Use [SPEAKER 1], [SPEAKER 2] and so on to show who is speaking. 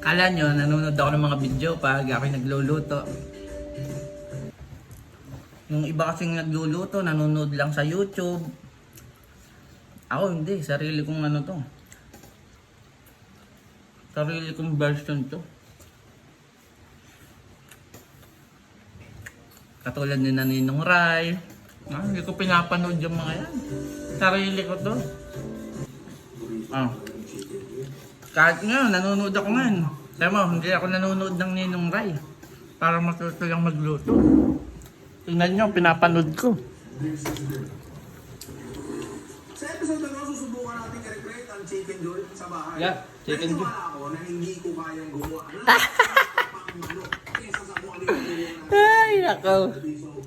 [SPEAKER 1] Akala nyo, nanonood ako ng mga video pag ako nagluluto. Yung iba kasing nagluluto, nanonood lang sa YouTube. Ako hindi, sarili kong ano to. Sarili kong version to. Katulad ni Naninong Rai. Ah, hindi ko pinapanood yung mga yan. Sarili ko to. Ah. Kahit nga, nanonood ako nga. Tama mo, hindi ako nanonood ng Ninong Rai. Para matuto lang magluto. Tingnan nyo, pinapanood ko.
[SPEAKER 2] Sa episode na susubukan natin i-recreate ang chicken joy sa bahay.
[SPEAKER 1] Yeah, chicken joy.
[SPEAKER 2] Naniniwala ako na hindi ko kayang gumawa. Ano?
[SPEAKER 1] Ay, nako.
[SPEAKER 2] sa